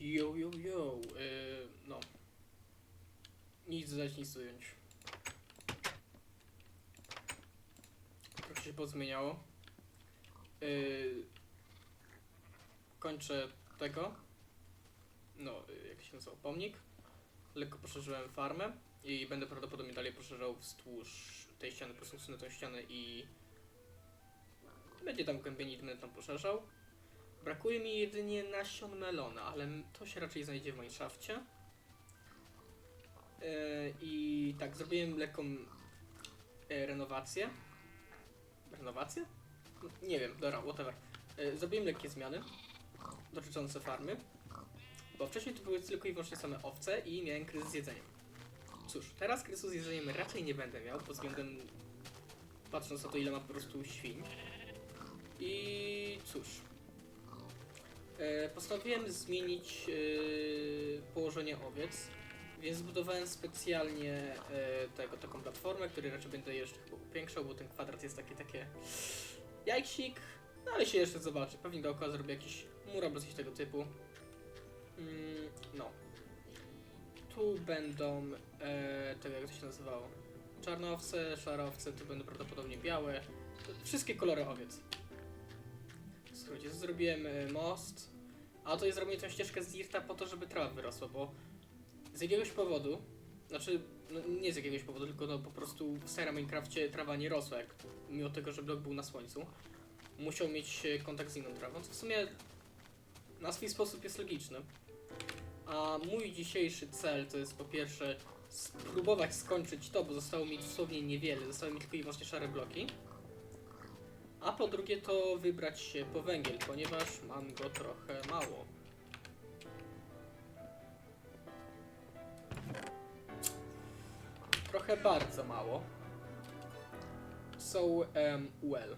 Yo, yo, yo. Yy, no. Nic dodać, nic ująć. Trochę się pozmieniało. Yy, kończę tego. No, yy, jak się nazywa? Pomnik. Lekko poszerzyłem farmę i będę prawdopodobnie dalej poszerzał wzdłuż tej ściany, po prostu usunę tą ścianę i będzie tam głębiej, będę tam poszerzał. Brakuje mi jedynie nasion melona, ale to się raczej znajdzie w Mineshafcie. Yy, I tak, zrobiłem lekką e, renowację. Renowację? No, Nie wiem, dobra, whatever. Yy, Zrobiłem lekkie zmiany dotyczące farmy, bo wcześniej to były tylko i wyłącznie same owce i miałem kryzys z jedzeniem. Cóż, teraz kryzysu z jedzeniem raczej nie będę miał, pod względem patrząc na to, ile ma po prostu świń. I cóż, E, postanowiłem zmienić e, położenie owiec, więc zbudowałem specjalnie e, tego, taką platformę, której raczej będę jeszcze upiększał, bo ten kwadrat jest taki, takie jajksik, no ale się jeszcze zobaczy. Pewnie dookoła zrobię jakiś mur albo coś tego typu. Mm, no. Tu będą, e, tego jak to się nazywało, czarnowce, szarowce, tu będą prawdopodobnie białe, wszystkie kolory owiec. Skrócie, zrobiłem e, most, a to jest zrobiłem tą ścieżkę z dirta po to, żeby trawa wyrosła, bo z jakiegoś powodu, znaczy, no nie z jakiegoś powodu, tylko no po prostu w starym Minecrafcie trawa nie rosła, jak, mimo tego, że blok był na słońcu. Musiał mieć e, kontakt z inną trawą, co w sumie na swój sposób jest logiczne. A mój dzisiejszy cel to jest po pierwsze spróbować skończyć to, bo zostało mi dosłownie niewiele, zostały mi tylko i wyłącznie szare bloki. A po drugie to wybrać się po węgiel, ponieważ mam go trochę mało. Trochę bardzo mało. So, um, well.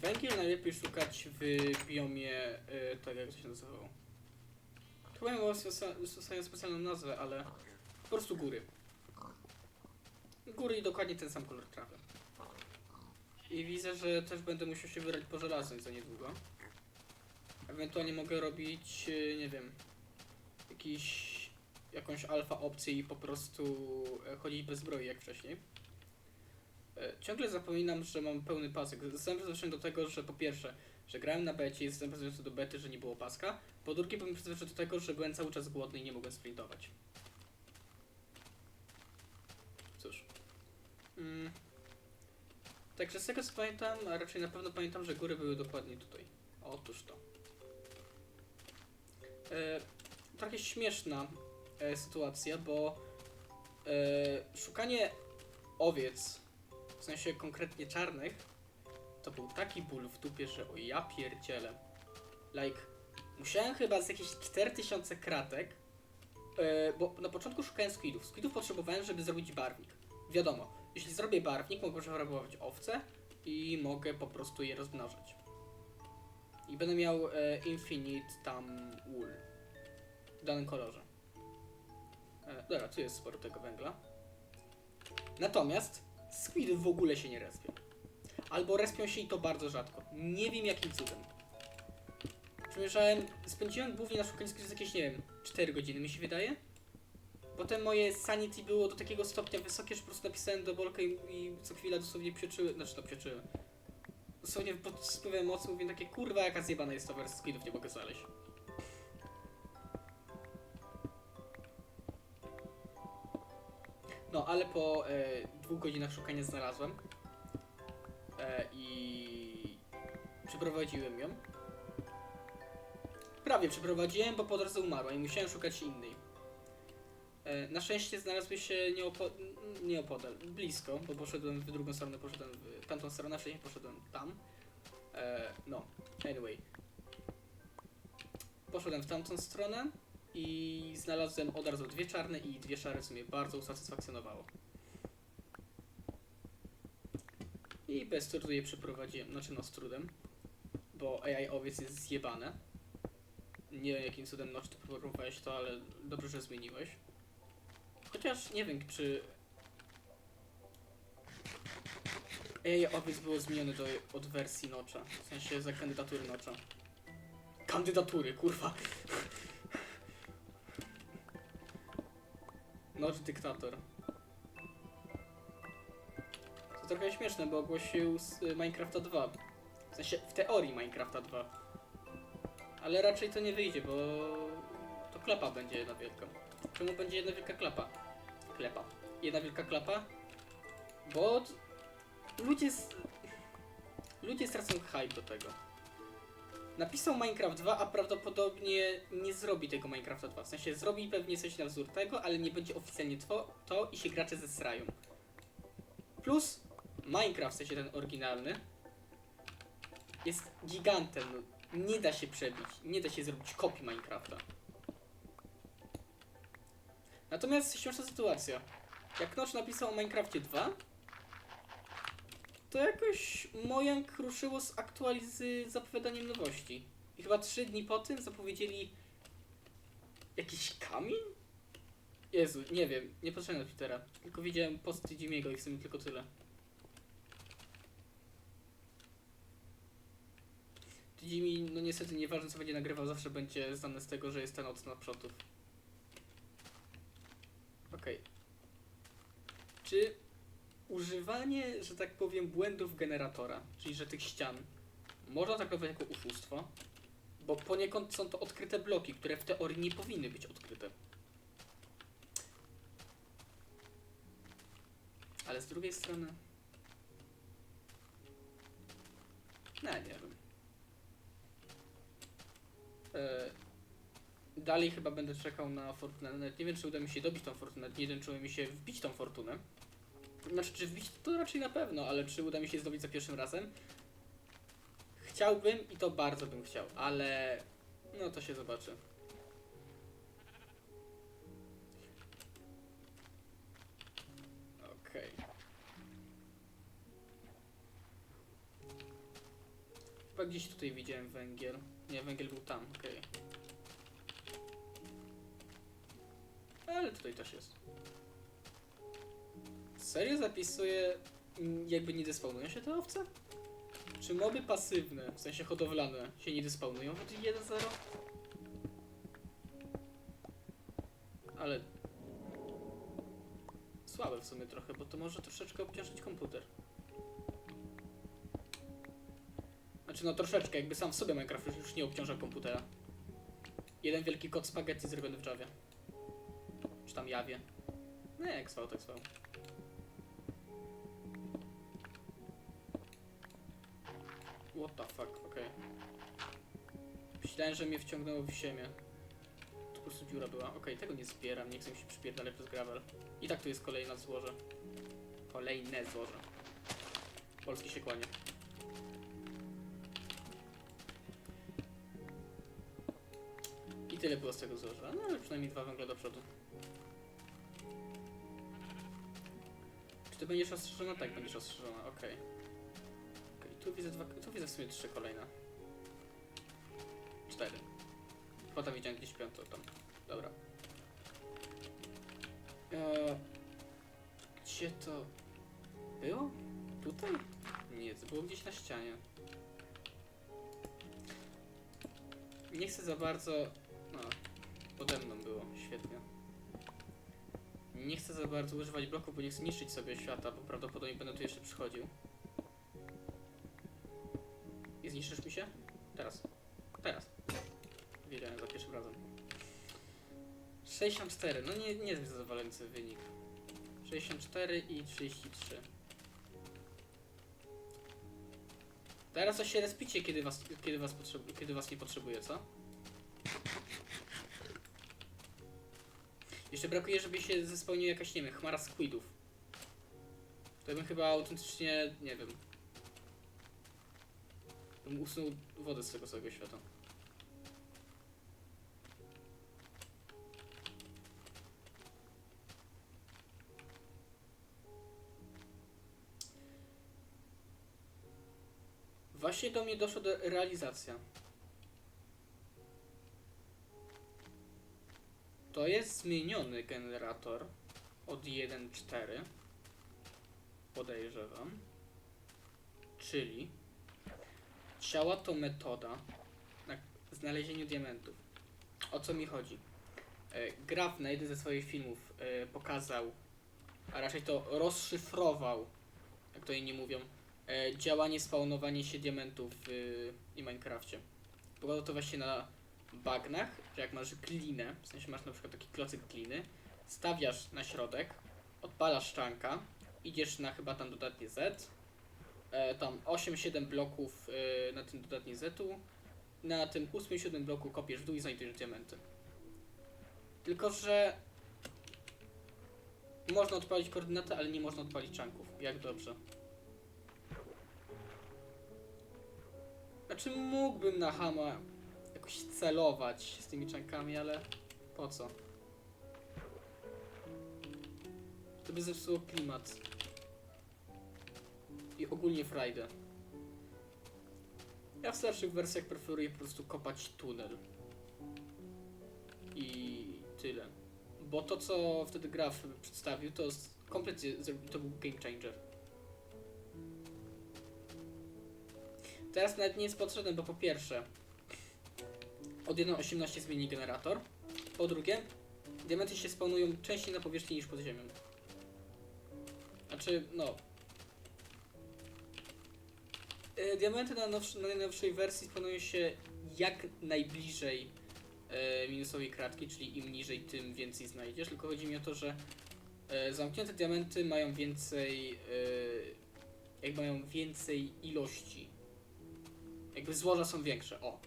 Węgiel najlepiej szukać w biomie, y, tak jak to się nazywało. Chyba stosują specjalną nazwę, ale po prostu góry. Góry i dokładnie ten sam kolor trawy. I widzę, że też będę musiał się wybrać po żelaznej za niedługo. Ewentualnie mogę robić, e, nie wiem, jakiś, jakąś alfa opcję i po prostu e, chodzić bez zbroi jak wcześniej. E, Ciągle zapominam, że mam pełny pasek. Jestem do tego, że po pierwsze, że grałem na becie i jestem przyzwyczajony do bety, że nie było paska. Po drugie, byłem przyzwyczajony do tego, że byłem cały czas głodny i nie mogłem sprintować. Cóż. Mm. Także z tego co pamiętam, a raczej na pewno pamiętam, że góry były dokładnie tutaj. Otóż to. E, trochę śmieszna e, sytuacja, bo e, szukanie owiec, w sensie konkretnie czarnych, to był taki ból w dupie, że o ja pierdzielę. Like, musiałem chyba z jakieś 4000 kratek, e, bo na początku szukałem squidów. Squidów potrzebowałem, żeby zrobić barwnik. Wiadomo, jeśli zrobię barwnik, mogę przefarbować owce i mogę po prostu je rozmnażać. I będę miał e, infinite tam wool w danym kolorze. E, dobra, tu jest sporo tego węgla. Natomiast squidy w ogóle się nie respią. Albo respią się i to bardzo rzadko. Nie wiem jakim cudem. Przymierzałem, spędziłem głównie na szukaniu squidów jakieś, nie wiem, 4 godziny mi się wydaje. Potem moje sanity było do takiego stopnia wysokie, że po prostu napisałem do Bolka i, i co chwila dosłownie psioczyły, znaczy to psioczyły. Dosłownie pod wpływem mocy mówię takie, kurwa jaka zjebana jest to wersja squidów, nie mogę znaleźć. No, ale po e, dwóch godzinach szukania znalazłem e, i przeprowadziłem ją. Prawie przeprowadziłem, bo po drodze umarła i musiałem szukać innej. E, Na szczęście znalazły się nieopo nieopodal, blisko, bo poszedłem w drugą stronę, poszedłem w tamtą stronę, wcześniej poszedłem tam. E, no, anyway. Poszedłem w tamtą stronę i znalazłem od razu dwie czarne i dwie szare, co mnie bardzo usatysfakcjonowało. I bez trudu je przeprowadziłem, znaczy no z trudem, bo AI owiec jest zjebane. Nie wiem jakim cudem noczy ty próbowałeś to, ale dobrze, że zmieniłeś. Chociaż nie wiem, czy AI owiec było zmienione do, od wersji Notcha, w sensie za kandydatury Notcha. kandydatury, kurwa. Noc dyktator. To trochę śmieszne, bo ogłosił z Minecrafta 2. W sensie, w teorii Minecrafta 2. Ale raczej to nie wyjdzie, bo to klapa będzie jedna wielka. Czemu będzie jedna wielka klapa? Klepa. Jedna wielka klapa? Bo ludzie s- ludzie stracą hype do tego. Napisał Minecraft 2, a prawdopodobnie nie zrobi tego Minecrafta 2. W sensie zrobi pewnie coś na wzór tego, ale nie będzie oficjalnie to, to i się gracze zesrają. Plus Minecraft, w sensie ten oryginalny, jest gigantem. No, nie da się przebić, nie da się zrobić kopii Minecrafta. Natomiast śmieszna sytuacja. Jak Notch napisał o Minecrafcie 2, to jakoś Mojang ruszyło z aktualizy zapowiadaniem nowości. I chyba 3 dni po tym zapowiedzieli jakiś kamień? Jezu, nie wiem, nie patrzyłem na Twittera. Tylko widziałem posty Jimmy'ego i w sumie tylko tyle. Jimmy, no niestety nieważne co będzie nagrywał, zawsze będzie znany z tego, że jest ten od naprzodów. Okej. Czy używanie, że tak powiem, błędów generatora, czyli że tych ścian, można traktować jako oszustwo? Bo poniekąd są to odkryte bloki, które w teorii nie powinny być odkryte. Ale z drugiej strony... No, nie wiem. E, dalej chyba będę czekał na fortunę. Nawet nie wiem, czy uda mi się dobić tą fortunę. Nie wiem, czy uda mi się wbić tą fortunę. Znaczy, czy wbić to raczej na pewno, ale czy uda mi się zdobyć za pierwszym razem? Chciałbym i to bardzo bym chciał, ale no to się zobaczy. Okej. Chyba gdzieś tutaj widziałem węgiel. Nie, węgiel był tam, okej. Ale tutaj też jest. Serio zapisuje, mm, jakby nie despawnują się te owce? Czy moby pasywne, w sensie hodowlane, się nie despawnują w 1.0? Ale... Słabe w sumie trochę, bo to może troszeczkę obciążyć komputer. Znaczy no troszeczkę, jakby sam w sobie Minecraft już nie obciąża komputera. Jeden wielki kod spaghetti zrobiony w Javie. Tam Jawie. Nie, jak zwał, tak zwał. What the fuck, okej. Myślałem, że mnie wciągnęło w ziemię. To po prostu dziura była. Okej, tego nie zbieram, nie chcę mi się przypierdalać przez gravel. I tak tu jest kolejne złoże. Kolejne złoże. Polski się kłania. I tyle było z tego złoża. No ale przynajmniej dwa węgle do przodu. Ty będziesz ostrzeżona? Tak, będziesz ostrzeżona, okej. Okej, tu widzę dwa, tu widzę w sumie trzy kolejne. Cztery. Potem widziałem gdzieś piątą tam. Dobra. Eee, gdzie to było? Tutaj? Nie, to było gdzieś na ścianie. Nie chcę za bardzo... No, pode mną było, świetnie. Nie chcę za bardzo używać bloków, bo nie chcę niszczyć sobie świata, bo prawdopodobnie będę tu jeszcze przychodził. I zniszczysz mi się? Teraz. Teraz. Wiedziałem za pierwszym razem. 64, no nie, niezbyt zadowalający wynik. 64 i 33. Teraz to się respicie, kiedy was, kiedy was, kiedy was nie potrzebuje, co? Jeszcze brakuje, żeby się zespełniła jakaś, nie wiem, chmara squidów. To bym chyba autentycznie, nie wiem, bym usunął wodę z tego całego świata. Właśnie do mnie doszła do realizacja. To jest zmieniony generator od 1.4. Podejrzewam. Czyli Ciała to metoda na znalezieniu diamentów. O co mi chodzi? E, Graf na jeden ze swoich filmów e, pokazał, a raczej to rozszyfrował, jak to inni mówią, e, działanie, spawnowanie się diamentów w Minecrafcie. Pokazał to właśnie na bagnach, że jak masz glinę, w sensie masz na przykład taki klocyk gliny, stawiasz na środek, odpalasz szczanka, idziesz na chyba tam dodatnie Z, e, tam 8-7 bloków e, na tym dodatnie Z-u, na tym 8-7 bloku kopiesz w dół i znajdujesz diamenty. Tylko, że można odpalić koordynaty, ale nie można odpalić czanków. Jak dobrze. Znaczy mógłbym na Hama jakoś celować z tymi czankami, ale po co? To by zepsuło klimat. I ogólnie frajdę. Ja w starszych wersjach preferuję po prostu kopać tunel. I tyle. Bo to, co wtedy Graf przedstawił, to kompletnie to był game changer. Teraz nawet nie jest potrzebne, bo po pierwsze od 1.18 zmieni generator. Po drugie, diamenty się spawnują częściej na powierzchni niż pod ziemią. Znaczy, no. E, Diamenty na, nowsz, na najnowszej wersji spawnują się jak najbliżej e, minusowej kratki, czyli im niżej, tym więcej znajdziesz. Tylko chodzi mi o to, że e, zamknięte diamenty mają więcej. E, jakby mają więcej ilości. Jakby złoża są większe. O.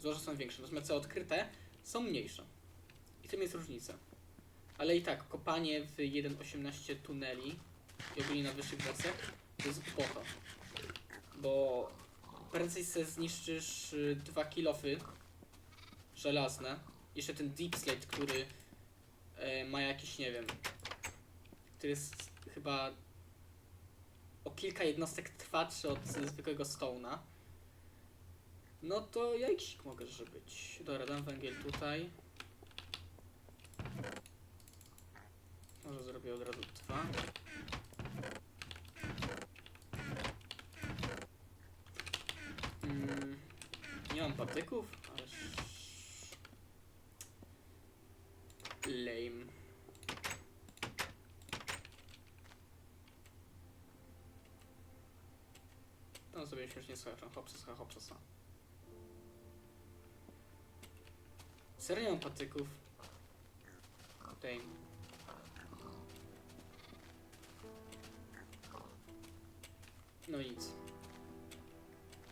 Złoża są większe. Natomiast te odkryte są mniejsze. I tym jest różnica. Ale i tak, kopanie w 1.18 tuneli i ogólnie na wyższych wersjach to jest głupota. Bo prędzej se zniszczysz y, dwa kilofy żelazne. Jeszcze ten deep slate, który e, ma jakiś, nie wiem, który jest chyba o kilka jednostek trwatszy od zwykłego stone'a. No to jajksik mogę być. Dobra, dam węgiel tutaj. Może zrobię od razu dwa. Mm, nie mam patyków, ale... Lame. No sobie śmiesznie skaczą. Hopsa, hopsa. Serio nie mam patyków. Dang. No nic.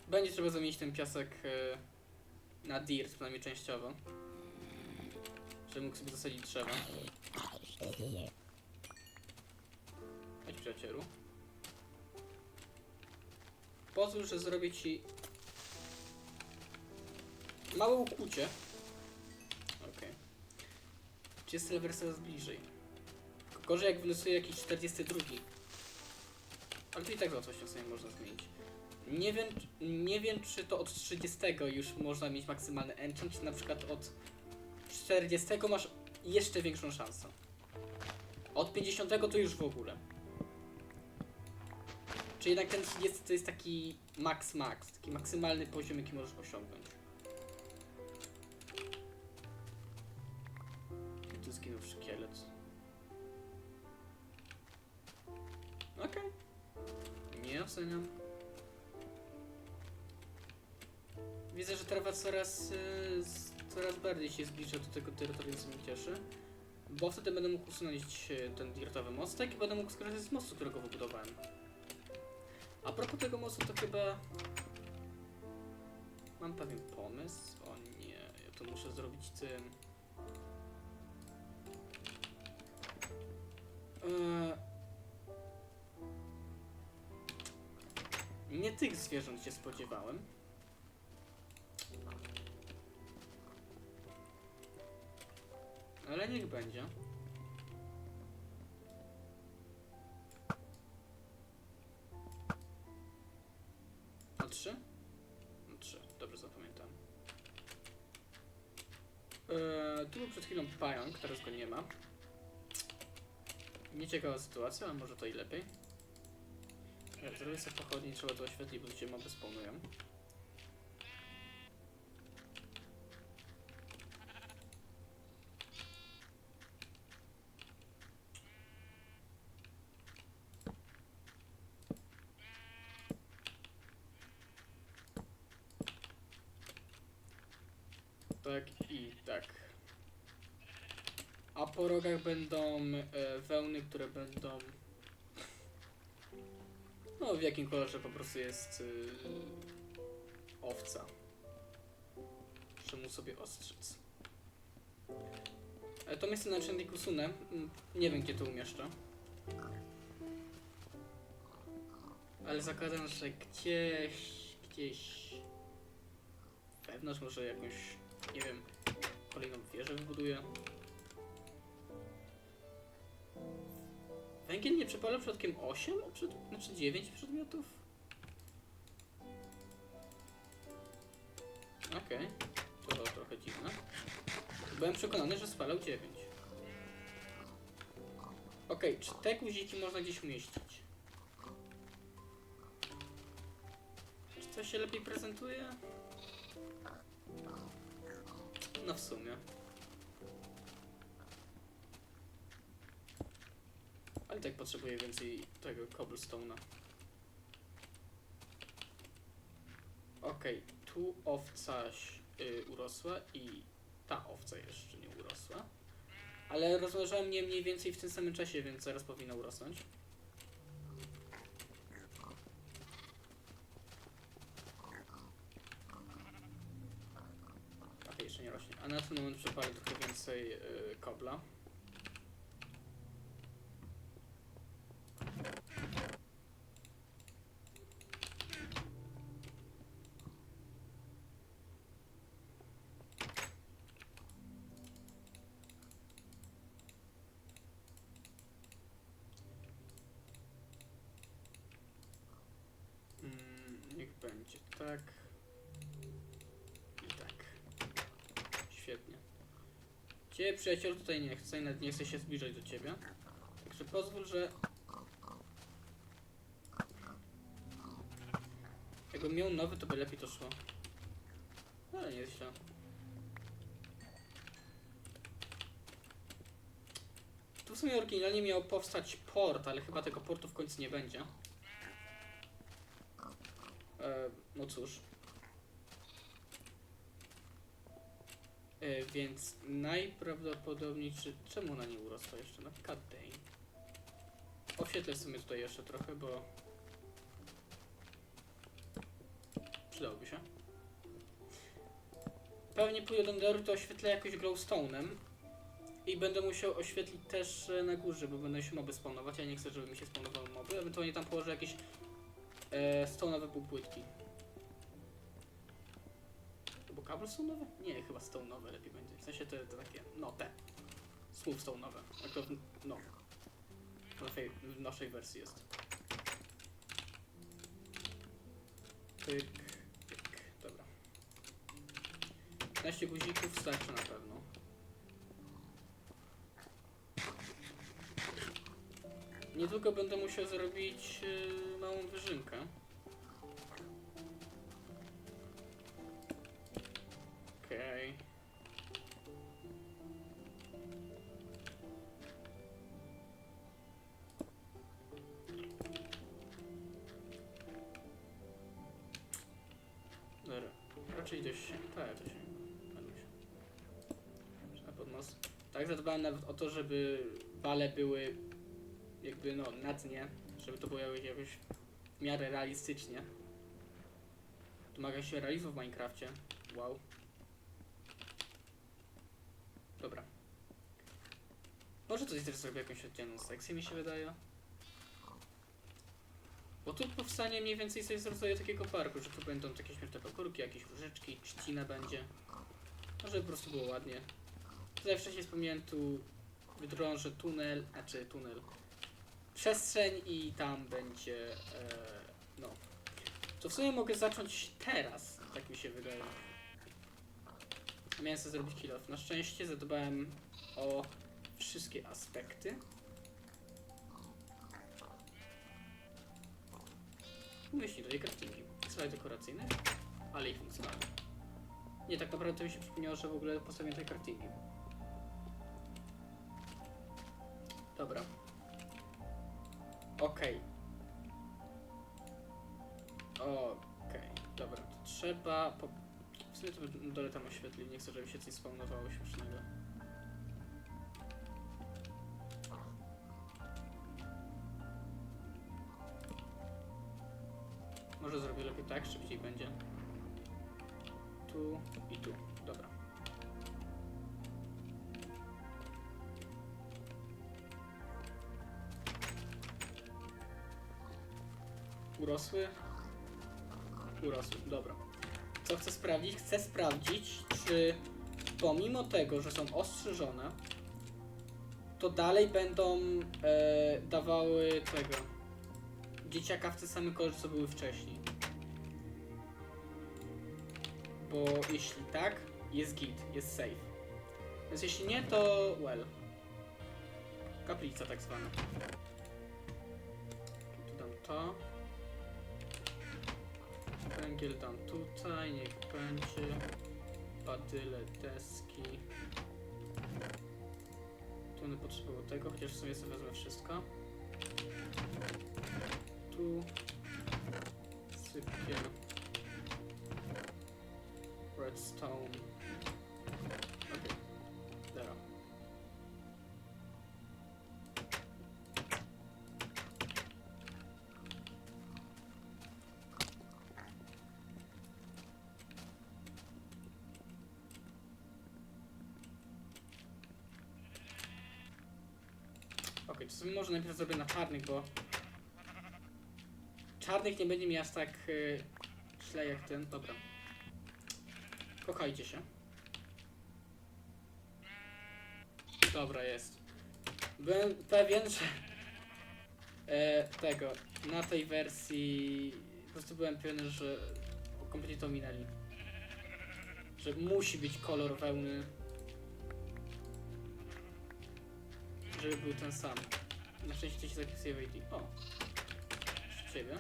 Będzie trzeba zamienić ten piasek e, na dirt, przynajmniej częściowo. Żeby mógł sobie zasadzić drzewa. Chodź przyjacielu. Pozwól, że zrobię ci małe ukłucie. Czy jest level coraz bliżej? Gorzej jak wylosuje jakiś 42. Ale to i tak łatwością sobie można zmienić. Nie wiem, nie wiem czy to od 30 już można mieć maksymalny enchant, czy na przykład od 40 masz jeszcze większą szansę. Od 50 to już w ogóle. Czy jednak ten 30 to jest taki max max, taki maksymalny poziom jaki możesz osiągnąć. Oceniam. Widzę, że trawa coraz, y, coraz bardziej się zbliża do tego terytorium, co mnie cieszy. Bo wtedy będę mógł usunąć y, ten dirtowy mostek i będę mógł skorzystać z mostu, którego wybudowałem. A propos tego mostu, to chyba... Mam pewien pomysł. O nie, ja to muszę zrobić tym... Eee... Nie tych zwierząt się spodziewałem. Ale niech będzie. Na trzy? Na trzy, dobrze zapamiętam. Eee, tu był przed chwilą pająk, teraz go nie ma. Nieciekawa sytuacja, ale może to i lepiej. Ja zrobię sobie pochodnie, trzeba to oświetlić, bo cię ma dysponuję. Tak i tak. A po rogach będą e, wełny, które będą no, w jakim kolorze po prostu jest y, owca. Czemu sobie ostrzec? E, to miejsce na czynnik usunę. Mm, Nie wiem, gdzie to umieszczę. Ale zakładam, że gdzieś, gdzieś wewnątrz może jakąś, nie wiem, kolejną wieżę wybuduję. Węgiel nie przepala przypadkiem 8, przed, znaczy 9 przedmiotów? Okej, to trochę dziwne. Byłem przekonany, że spalał 9. Okej, czy te guziki można gdzieś umieścić? Czy coś się lepiej prezentuje? No w sumie. Ale tak potrzebuję więcej tego cobblestone'a. Okej, tu owca y, urosła i ta owca jeszcze nie urosła. Ale rozmnożyłam je mniej więcej w tym samym czasie, więc zaraz powinna urosnąć. Okej, jeszcze nie rośnie. A na ten moment przepalę trochę więcej y, kobla. Mm, niech będzie tak. I tak. Świetnie. Ciebie przyjaciel tutaj nie chcę nawet nie chcę się zbliżać do ciebie. Także pozwól, że... Jakbym miał nowy, to by lepiej to szło. Ale nie źle. Tu w sumie oryginalnie miał powstać port, ale chyba tego portu w końcu nie będzie. E, no cóż. E, więc najprawdopodobniej, czy, czemu ona nie urosła jeszcze? No god. Oświetlę sobie tutaj jeszcze trochę, bo przydałoby się. Pewnie pójdę do Enderu, to oświetlę jakoś glowstone'em. I będę musiał oświetlić też e, na górze, bo będą się moby spawnować. Ja nie chcę, żeby mi się spawnowały moby. Ewentualnie tam położę jakieś e, stone'owe półpłytki. Cobblestone'owe? Nie, chyba stone'owe lepiej będzie. W sensie te, te takie, no te. Smooth stone'owe. W- no. W naszej, w naszej wersji jest. Pyk, pyk. Dobra. 15 guzików starczy na pewno. Niedługo będę musiał zrobić yy, małą wyżynkę. Nawet o to, żeby wale były jakby no na dnie, żeby to było jakoś w miarę realistycznie. Domaga się realizmu w Minecrafcie. Wow. Dobra. Może coś też zrobię jakąś oddzielną sekcję, mi się wydaje. Bo tu powstanie mniej więcej coś z rodzaju takiego parku, że tu będą takie śmieszne pagórki, jakieś różyczki, trzcina będzie. Żeby po prostu było ładnie. Tutaj wcześniej wspomniałem, tu wydrążę tunel, a czy tunel, przestrzeń i tam będzie, e, no. To w sumie mogę zacząć teraz, tak mi się wydaje. Miałem sobie zrobić kill off. Na szczęście zadbałem o wszystkie aspekty. Umieśnij tutaj craftingi. Slajdy dekoracyjne, ale i funkcjonalne. Nie, tak naprawdę mi się przypomniało, że w ogóle postawiłem tutaj craftingi. Dobra. Okej. Okej, dobra, to trzeba. Po... W sumie to by- dole tam oświetli, nie chcę, żeby się coś spawnowało śmiesznego. Może zrobię lepiej tak, szybciej będzie. Tu i tu. Urosły? Urosły, dobra. Co chcę sprawdzić? Chcę sprawdzić, czy pomimo tego, że są ostrzyżone, to dalej będą e, dawały tego dzieciaka same kolory, co były wcześniej. Bo jeśli tak, jest git, jest safe. Więc jeśli nie, to well. Kaplica tak zwana. Tu dam to. Węgiel dam tutaj, niech będzie. Badyle, deski. Tu będę potrzebował tego, chociaż w sumie sobie wezmę wszystko. Tu sypię Okej, to sobie może najpierw zrobię na czarnych, bo czarnych nie będzie mi aż tak y, źle jak ten. Dobra. Kochajcie się. Dobra, jest. Byłem pewien, że e, tego, na tej wersji po prostu byłem pewien, że kompletnie to minęli. Że musi być kolor wełny żeby był ten sam. Na szczęście się zapisuje w ID. O! Ciebie.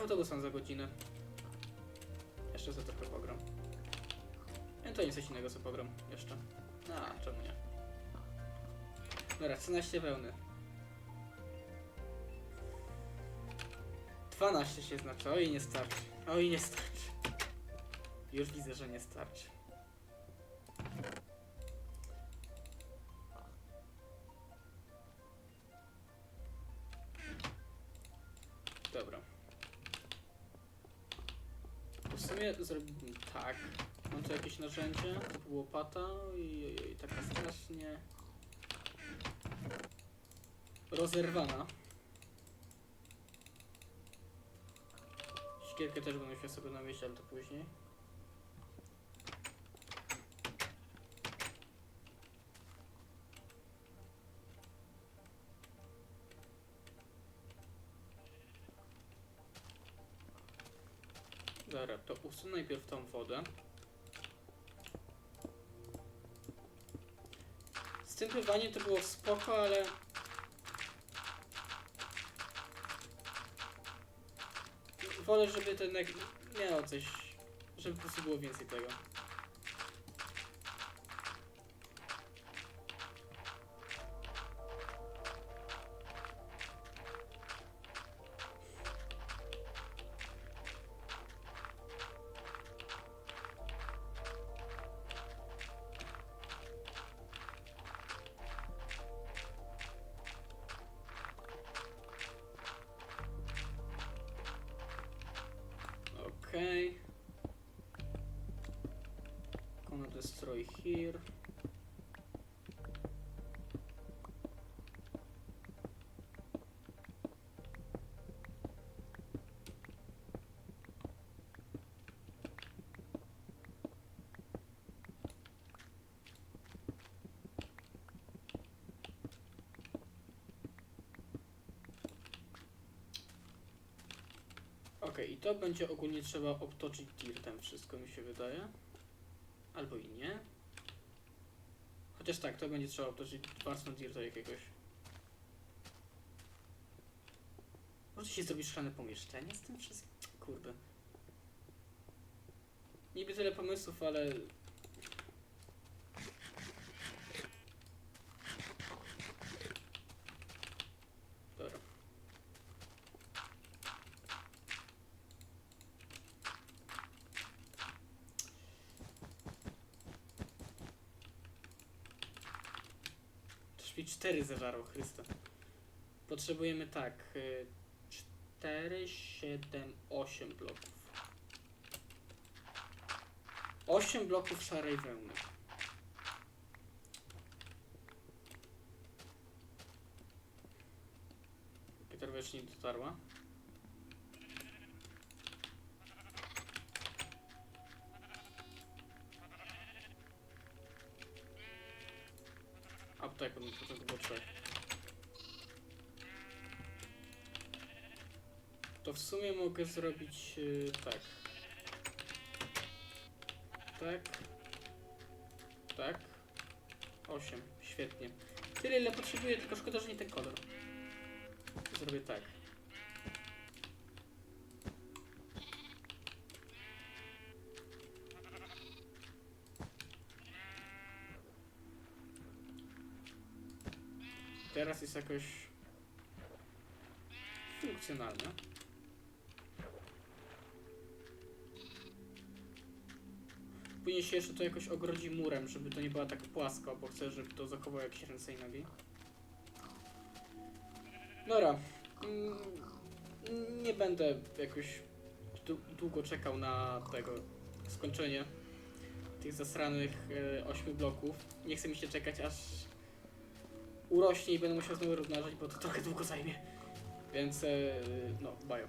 Autobus mam za godzinę. Jeszcze za trochę pogram. Nie, to nic coś innego co pogram. Jeszcze. A, czemu nie? Dobra, 13 wełny. 12 się znaczy, oj nie starczy. Oj nie starczy. Już widzę, że nie starczy. Dobra. W sumie zrobimy tak. Mam tu jakieś narzędzie, łopata i, i taka strasznie rozerwana. Szkierkę też będę musiał sobie nawieść, ale to później. Dobra, to usunę najpierw tą wodę. Z tym pływaniem to było spoko, ale wolę, żeby ten jak miało coś, żeby po prostu było więcej tego. I to będzie ogólnie trzeba obtoczyć dirtem wszystko mi się wydaje. Albo i nie. Chociaż tak, to będzie trzeba obtoczyć warstwą dirta jakiegoś. Może się zrobić szklane pomieszczenie z tym wszystkim? Kurde. Niby tyle pomysłów, ale... Mi 4 zeżarł, Chryste. Potrzebujemy tak. y, 4, 7, 8 bloków. 8 bloków szarej wełny. Peter nie dotarła. W sumie mogę zrobić yy, tak. Tak. Tak. 8. Świetnie. Tyle ile potrzebuję, tylko szkoda, że nie ten kolor. Zrobię tak. Teraz jest jakoś funkcjonalne. Później się jeszcze to jakoś ogrodzi murem, żeby to nie była tak płasko, bo chcę, żeby to zachowało jakieś ręce i nogi. Dobra. Mm, Nie będę jakoś dłu- długo czekał na tego skończenie tych zasranych e, ośmiu bloków. Nie chce mi się czekać aż urośnie i będę musiał znowu rozmnażać, bo to trochę długo zajmie. Więc e, no, bajo.